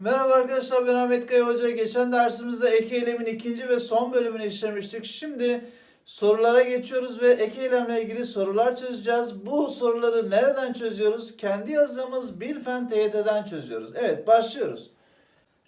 Merhaba arkadaşlar ben Ahmet Kaya Hoca. Geçen dersimizde ek eylemin ikinci ve son bölümünü işlemiştik. Şimdi sorulara geçiyoruz ve ek eylemle ilgili sorular çözeceğiz. Bu soruları nereden çözüyoruz? Kendi yazdığımız Bilfen TYT'den çözüyoruz. Evet başlıyoruz.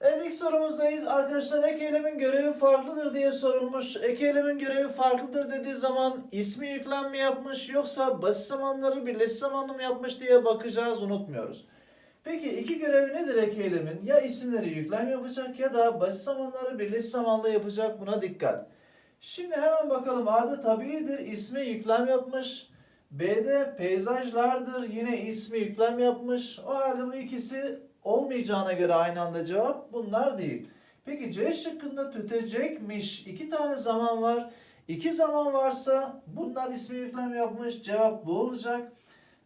Evet ilk sorumuzdayız. Arkadaşlar ek eylemin görevi farklıdır diye sorulmuş. Ek eylemin görevi farklıdır dediği zaman ismi yüklem mi yapmış yoksa basit zamanları birleşik zamanlı mı yapmış diye bakacağız unutmuyoruz. Peki iki görevi nedir ek eylemin? Ya isimleri yüklem yapacak ya da basit zamanları birleşik zamanlı yapacak buna dikkat. Şimdi hemen bakalım A'da tabiidir ismi yüklem yapmış. B'de peyzajlardır yine ismi yüklem yapmış. O halde bu ikisi olmayacağına göre aynı anda cevap bunlar değil. Peki C şıkkında tütecekmiş. iki tane zaman var. İki zaman varsa bunlar ismi yüklem yapmış. Cevap bu olacak.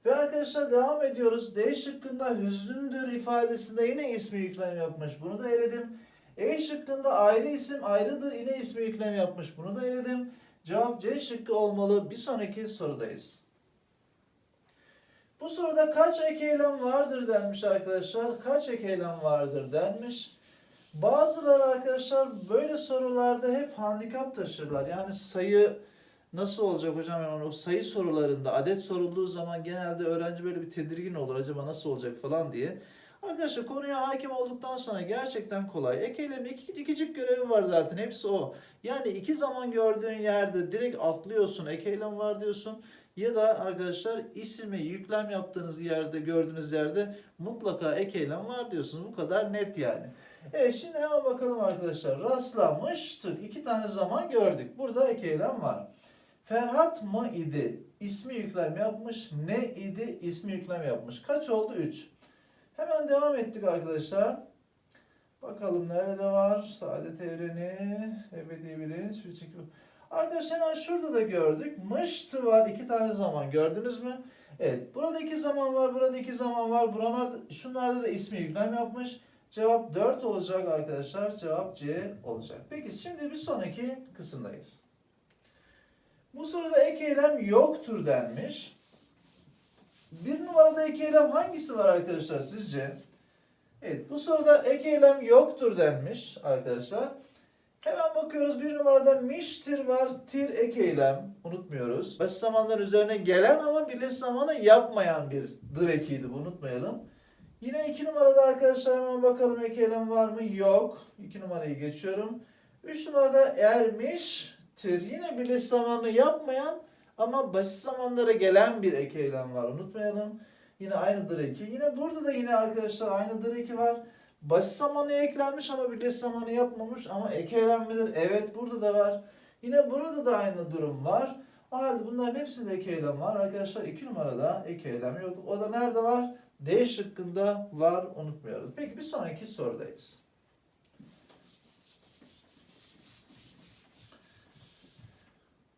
Ve arkadaşlar devam ediyoruz. D şıkkında hüzündür ifadesinde yine ismi yüklem yapmış. Bunu da eledim. E şıkkında ayrı isim ayrıdır yine ismi yüklem yapmış. Bunu da eledim. Cevap C şıkkı olmalı. Bir sonraki sorudayız. Bu soruda kaç ek eylem vardır denmiş arkadaşlar. Kaç ek eylem vardır denmiş. Bazıları arkadaşlar böyle sorularda hep handikap taşırlar. Yani sayı nasıl olacak hocam yani o sayı sorularında adet sorulduğu zaman genelde öğrenci böyle bir tedirgin olur acaba nasıl olacak falan diye. Arkadaşlar konuya hakim olduktan sonra gerçekten kolay. Ek eylem iki, ikicik görevi var zaten hepsi o. Yani iki zaman gördüğün yerde direkt atlıyorsun ek eylem var diyorsun. Ya da arkadaşlar ismi yüklem yaptığınız yerde gördüğünüz yerde mutlaka ek eylem var diyorsunuz. Bu kadar net yani. Evet şimdi hemen bakalım arkadaşlar. Rastlamıştık. İki tane zaman gördük. Burada ek eylem var. Ferhat mı idi? İsmi yüklem yapmış. Ne idi? İsmi yüklem yapmış. Kaç oldu? 3. Hemen devam ettik arkadaşlar. Bakalım nerede var? Saadet evreni, ebedi bilinç, bir çekim. Arkadaşlar hemen şurada da gördük. Mıştı var. iki tane zaman. Gördünüz mü? Evet. Burada iki zaman var. Burada iki zaman var. Buralarda, şunlarda da ismi yüklem yapmış. Cevap 4 olacak arkadaşlar. Cevap C olacak. Peki şimdi bir sonraki kısımdayız. Bu soruda ek eylem yoktur denmiş. Bir numarada ek eylem hangisi var arkadaşlar sizce? Evet bu soruda ek eylem yoktur denmiş arkadaşlar. Hemen bakıyoruz bir numarada miştir var tir ek eylem unutmuyoruz. Basit zamanlar üzerine gelen ama birleşik zamanı yapmayan bir dır ekiydi bu unutmayalım. Yine iki numarada arkadaşlar hemen bakalım ek eylem var mı? Yok. İki numarayı geçiyorum. Üç numarada ermiştir. Yine birleşik zamanlı yapmayan ama basit zamanlara gelen bir ek eylem var. Unutmayalım. Yine aynıdır eki. Yine burada da yine arkadaşlar aynıdır eki var. Basit zamanı eklenmiş ama birleşik zamanı yapmamış ama ek eylem midir? Evet burada da var. Yine burada da aynı durum var. O halde bunların hepsinde ek eylem var. Arkadaşlar iki numarada ek eylem yok. O da nerede var? D şıkkında var unutmuyoruz. Peki bir sonraki sorudayız.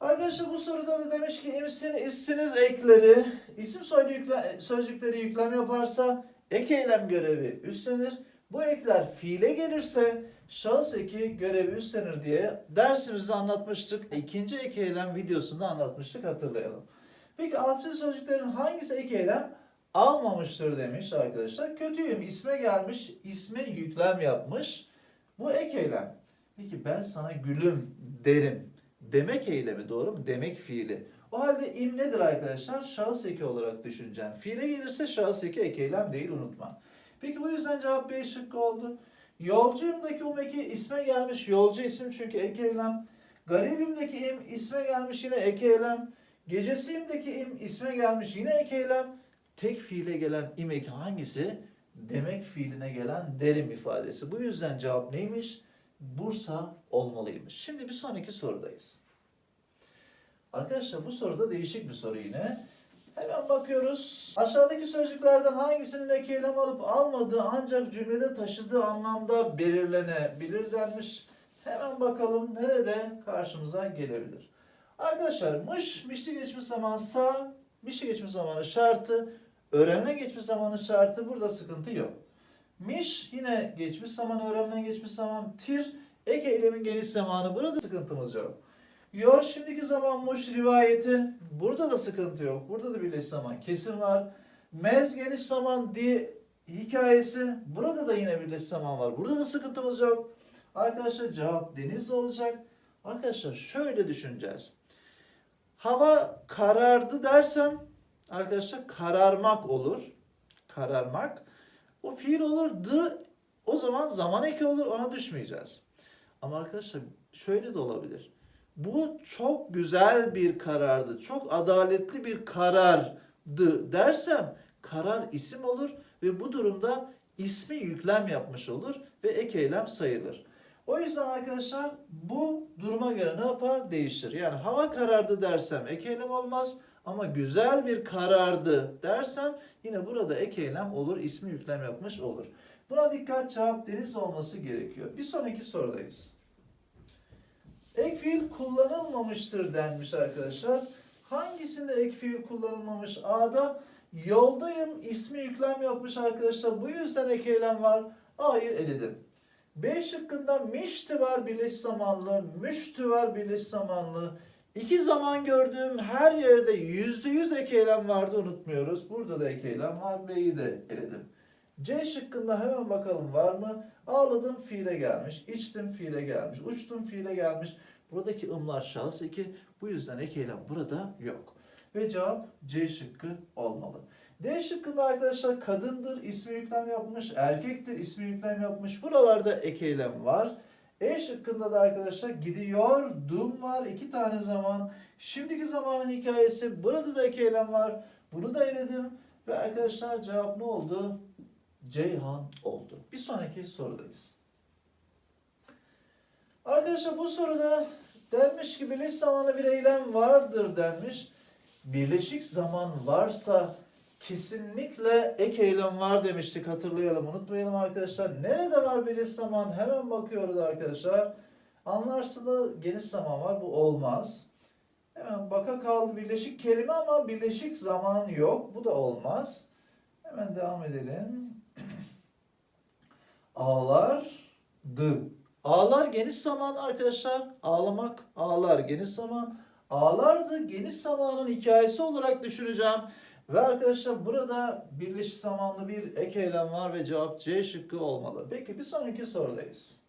Arkadaşlar bu soruda da demiş ki imsin, issiniz ekleri, isim yükle, sözcükleri yüklem yaparsa ek eylem görevi üstlenir. Bu ekler fiile gelirse şahıs eki görevi üstlenir diye dersimizde anlatmıştık. İkinci ek eylem videosunda anlatmıştık hatırlayalım. Peki altıncı sözcüklerin hangisi ek eylem almamıştır demiş arkadaşlar. Kötüyüm isme gelmiş, isme yüklem yapmış. Bu ek eylem. Peki ben sana gülüm derim. Demek eylemi doğru mu? Demek fiili. O halde im nedir arkadaşlar? Şahıs eki olarak düşüneceğim. Fiile gelirse şahıs eki ek eylem değil unutma. Peki bu yüzden cevap B şıkkı oldu. Yolcuyumdaki um eki isme gelmiş. Yolcu isim çünkü ek eylem. Garibimdeki im isme gelmiş yine ek eylem. Gecesiyimdeki im isme gelmiş yine ek eylem. Tek fiile gelen im eki hangisi? Demek fiiline gelen derim ifadesi. Bu yüzden cevap neymiş? Bursa olmalıymış. Şimdi bir sonraki sorudayız. Arkadaşlar bu soruda değişik bir soru yine. Hemen bakıyoruz. Aşağıdaki sözcüklerden hangisinin ek eylem alıp almadığı ancak cümlede taşıdığı anlamda belirlenebilir denmiş. Hemen bakalım nerede karşımıza gelebilir. Arkadaşlar mış, mişli geçmiş zaman sağ, mişli geçmiş zamanı şartı, öğrenme geçmiş zamanı şartı burada sıkıntı yok. Miş yine geçmiş zaman, öğrenilen geçmiş zaman, tir, ek eylemin geniş zamanı. Burada sıkıntımız yok. Yor şimdiki zamanmış rivayeti. Burada da sıkıntı yok. Burada da birleşik zaman kesin var. Mez geniş zaman di hikayesi. Burada da yine birleşik zaman var. Burada da sıkıntımız yok. Arkadaşlar cevap deniz olacak. Arkadaşlar şöyle düşüneceğiz. Hava karardı dersem arkadaşlar kararmak olur. Kararmak. O fiil olur. D o zaman zaman eki olur. Ona düşmeyeceğiz. Ama arkadaşlar şöyle de olabilir. Bu çok güzel bir karardı. Çok adaletli bir karardı dersem karar isim olur ve bu durumda ismi yüklem yapmış olur ve ek eylem sayılır. O yüzden arkadaşlar bu duruma göre ne yapar? Değişir. Yani hava karardı dersem ek eylem olmaz ama güzel bir karardı dersem yine burada ek eylem olur, ismi yüklem yapmış olur. Buna dikkat cevap deniz olması gerekiyor. Bir sonraki sorudayız. Ek fiil kullanılmamıştır denmiş arkadaşlar. Hangisinde ek fiil kullanılmamış? A'da yoldayım ismi yüklem yapmış arkadaşlar. Bu yüzden ek eylem var. A'yı eledim. B şıkkında mişti var birleş zamanlı, müştü var birleş zamanlı. İki zaman gördüğüm her yerde yüzde yüz ek eylem vardı unutmuyoruz. Burada da ek eylem var. B'yi de eledim. C şıkkında hemen bakalım var mı? Ağladım fiile gelmiş, içtim fiile gelmiş, uçtum fiile gelmiş. Buradaki ımlar şahıs eki. Bu yüzden ek eylem burada yok. Ve cevap C şıkkı olmalı. D şıkkında arkadaşlar kadındır ismi yüklem yapmış, erkektir ismi yüklem yapmış. Buralarda ek eylem var. E şıkkında da arkadaşlar gidiyordum var. iki tane zaman. Şimdiki zamanın hikayesi. Burada da ek eylem var. Bunu da eledim. Ve arkadaşlar cevap ne oldu? Ceyhan oldu. Bir sonraki sorudayız. Arkadaşlar bu soruda denmiş ki birleşik zamanlı bir eylem vardır denmiş. Birleşik zaman varsa kesinlikle ek eylem var demiştik hatırlayalım unutmayalım arkadaşlar. Nerede var birleşik zaman hemen bakıyoruz arkadaşlar. Anlarsında geniş zaman var bu olmaz. Hemen baka kaldı birleşik kelime ama birleşik zaman yok bu da olmaz. Hemen devam edelim. Ağlardı. Ağlar geniş zaman arkadaşlar. Ağlamak, ağlar geniş zaman. Ağlardı geniş zamanın hikayesi olarak düşüneceğim. Ve arkadaşlar burada birleşik zamanlı bir ek eylem var ve cevap C şıkkı olmalı. Peki bir sonraki sorudayız.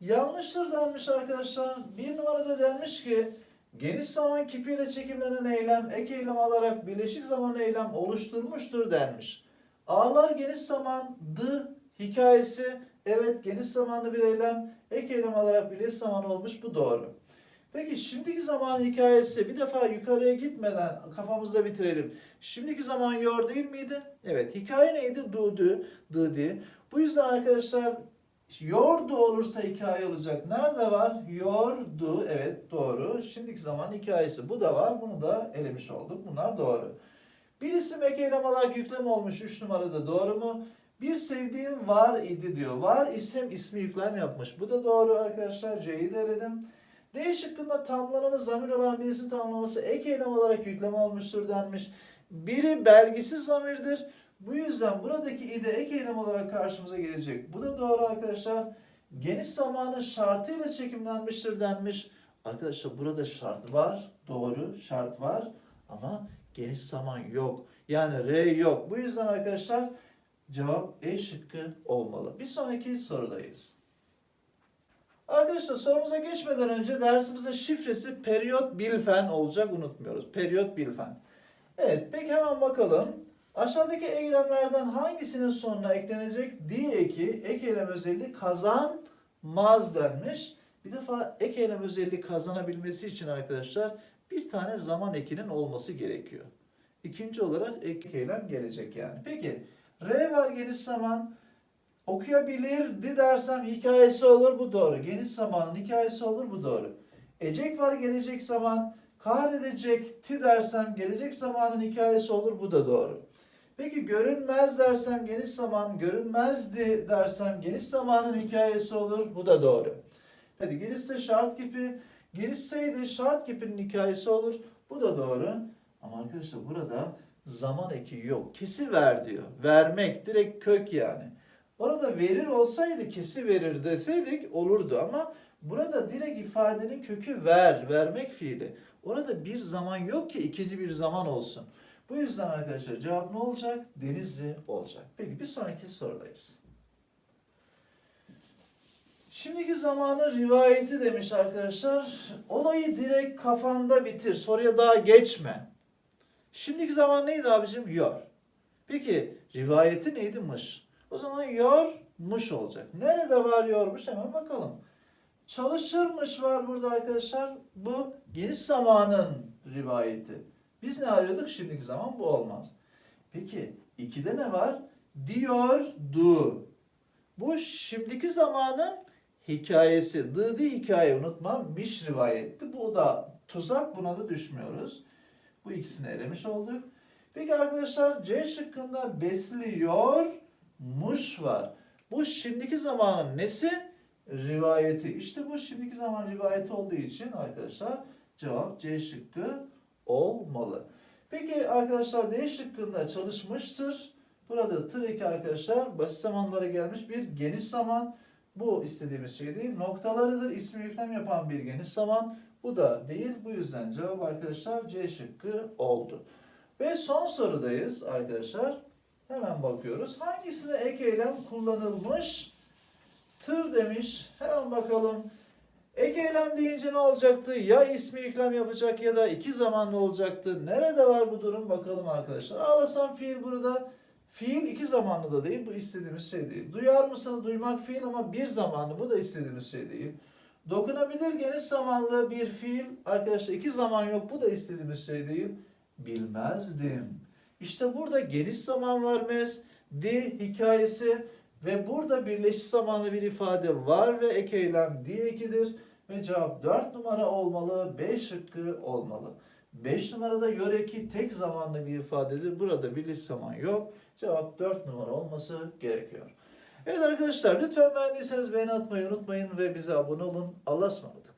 Yanlıştır denmiş arkadaşlar. Bir numarada denmiş ki geniş zaman kipiyle çekimlenen eylem ek eylem alarak birleşik zaman eylem oluşturmuştur denmiş. Ağlar geniş zamandı hikayesi evet geniş zamanlı bir eylem ek eylem alarak birleşik zaman olmuş bu doğru. Peki şimdiki zaman hikayesi bir defa yukarıya gitmeden kafamızda bitirelim. Şimdiki zaman yor değil miydi? Evet. Hikaye neydi? Dudu, dıdi. Bu yüzden arkadaşlar yordu olursa hikaye olacak. Nerede var? Yordu. Evet doğru. Şimdiki zaman hikayesi. Bu da var. Bunu da elemiş olduk. Bunlar doğru. Bir isim ek eylem olarak yüklem olmuş. 3 numarada doğru mu? Bir sevdiğim var idi diyor. Var isim ismi yüklem yapmış. Bu da doğru arkadaşlar. C'yi de eledim. D şıkkında tamlanan zamir olan birisinin tamlaması ek eylem olarak yükleme olmuştur denmiş. Biri belgisiz zamirdir. Bu yüzden buradaki ide ek eylem olarak karşımıza gelecek. Bu da doğru arkadaşlar. Geniş zamanı şartıyla çekimlenmiştir denmiş. Arkadaşlar burada şart var. Doğru şart var. Ama geniş zaman yok. Yani R yok. Bu yüzden arkadaşlar cevap E şıkkı olmalı. Bir sonraki sorudayız. Arkadaşlar sorumuza geçmeden önce dersimizin şifresi periyot bilfen olacak unutmuyoruz. Periyot bilfen. Evet peki hemen bakalım. Aşağıdaki eylemlerden hangisinin sonuna eklenecek di eki ek eylem özelliği kazanmaz denmiş. Bir defa ek eylem özelliği kazanabilmesi için arkadaşlar bir tane zaman ekinin olması gerekiyor. İkinci olarak ek eylem gelecek yani. Peki R var geniş zaman okuyabilirdi dersem hikayesi olur bu doğru. Geniş zamanın hikayesi olur bu doğru. Ecek var gelecek zaman kahredecekti dersem gelecek zamanın hikayesi olur bu da doğru. Peki görünmez dersem geniş zaman görünmezdi dersem geniş zamanın hikayesi olur bu da doğru. Hadi gelişse şart kipi gelişseydi şart kipinin hikayesi olur bu da doğru. Ama arkadaşlar burada zaman eki yok. Kesi ver diyor. Vermek direkt kök yani. Orada verir olsaydı kesi verir deseydik olurdu ama burada direkt ifadenin kökü ver, vermek fiili. Orada bir zaman yok ki ikinci bir zaman olsun. Bu yüzden arkadaşlar cevap ne olacak? Denizli olacak. Peki bir sonraki sorudayız. Şimdiki zamanın rivayeti demiş arkadaşlar. Olayı direkt kafanda bitir. Soruya daha geçme. Şimdiki zaman neydi abicim? Yor. Peki rivayeti neydi? Mış. O zaman yormuş olacak. Nerede var yormuş? Hemen bakalım. Çalışırmış var burada arkadaşlar. Bu geniş zamanın rivayeti. Biz ne arıyorduk? Şimdiki zaman bu olmaz. Peki ikide ne var? Diyordu. Bu şimdiki zamanın hikayesi. Dıdı hikaye unutma. Miş rivayetti. Bu da tuzak. Buna da düşmüyoruz. Bu ikisini elemiş olduk. Peki arkadaşlar C şıkkında besliyormuş var. Bu şimdiki zamanın nesi? Rivayeti. İşte bu şimdiki zaman rivayeti olduğu için arkadaşlar cevap C şıkkı olmalı. Peki arkadaşlar D şıkkında çalışmıştır. Burada tır eki arkadaşlar basit zamanlara gelmiş bir geniş zaman. Bu istediğimiz şey değil. Noktalarıdır. İsmi yüklem yapan bir geniş zaman. Bu da değil. Bu yüzden cevap arkadaşlar C şıkkı oldu. Ve son sorudayız arkadaşlar. Hemen bakıyoruz. Hangisine ek eylem kullanılmış? Tır demiş. Hemen bakalım. Ek eylem deyince ne olacaktı? Ya ismi yüklem yapacak ya da iki zamanlı olacaktı. Nerede var bu durum? Bakalım arkadaşlar. Ağlasam fiil burada. Fiil iki zamanlı da değil. Bu istediğimiz şey değil. Duyar mısınız? Duymak fiil ama bir zamanlı. Bu da istediğimiz şey değil. Dokunabilir geniş zamanlı bir fiil. Arkadaşlar iki zaman yok. Bu da istediğimiz şey değil. Bilmezdim. İşte burada geniş zaman var mes. Di hikayesi ve burada birleşik zamanlı bir ifade var ve ek eylem di ekidir. Ve cevap 4 numara olmalı. B şıkkı olmalı. 5 numarada yöreki tek zamanlı bir ifadedir. Burada birleşik zaman yok. Cevap 4 numara olması gerekiyor. Evet arkadaşlar lütfen beğendiyseniz beğeni atmayı unutmayın ve bize abone olun. Allah'a ısmarladık.